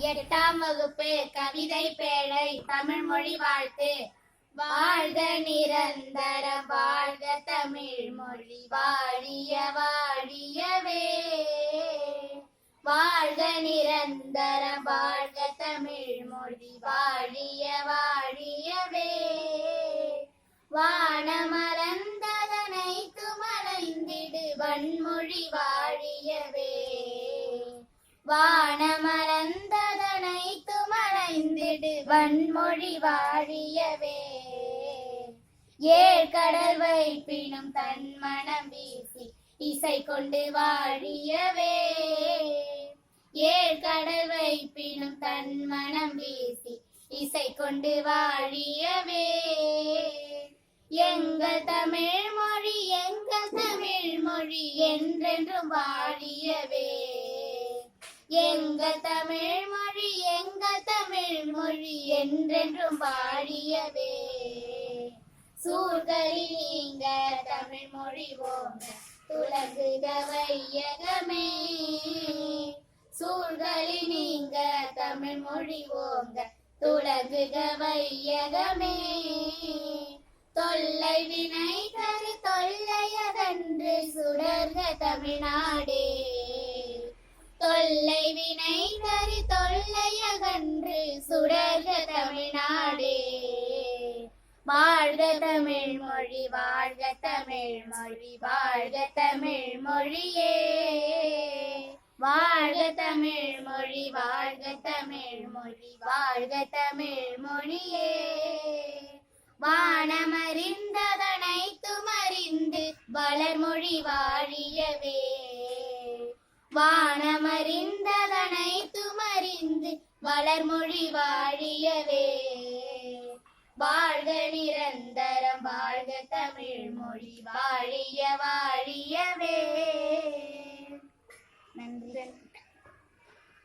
எட்டாம் வகுப்பு கவிதை பேழை தமிழ் மொழி வாழ்த்து. வாழ்க நிரந்தரம் வாழ்க தமிழ் மொழி வாழிய வாழியவே. வாழ்க நிரந்தரம் வாழ்க தமிழ் மொழி வாழிய வாழியவே. வானமரந்ததனை துமலைந்திடு வன்மொழி வாழியவே. வான வன்மொழி வாழியவே. ஏழ்கடல் வைப்பினும் தன் மனம் வீசி இசை கொண்டு வாழியவே. ஏழ்கடல் வைப்பினும் தன் மனம் வீசி இசை கொண்டு வாழியவே. எங்கள் தமிழ் மொழி எங்கள் தமிழ் மொழி என்றென்றும் வாழியவே. எங்கள் தமிழ் தமிழ் மொழி என்றென்றும் பாடியதே. சூழ்களில் நீங்க தமிழ் மொழி போங்க துலங்குக வையகமே சூழ்களில் நீங்க தமிழ் மொழி ஓங்க துலங்குக வையகமே தொல்லை வினை தரு தொல்லையதன்று சுடர்க தமிழ்நாடு சுடர்க தமிழ்நாடே. வாழ்க தமிழ் மொழி வாழ்க தமிழ் மொழி வாழ்க தமிழ் மொழியே வாழ்க தமிழ் மொழி வாழ்க தமிழ் மொழி வாழ்க தமிழ் மொழியே வானமறிந்ததனைத்துமறிந்து வளர்மொழி வாழியவே. வா துமறிந்து வளர்மொழி வாழியவே. வாழ்க நிரந்தரம் வாழ்க தமிழ் மொழி வாழிய வாழியவே. நன்றி.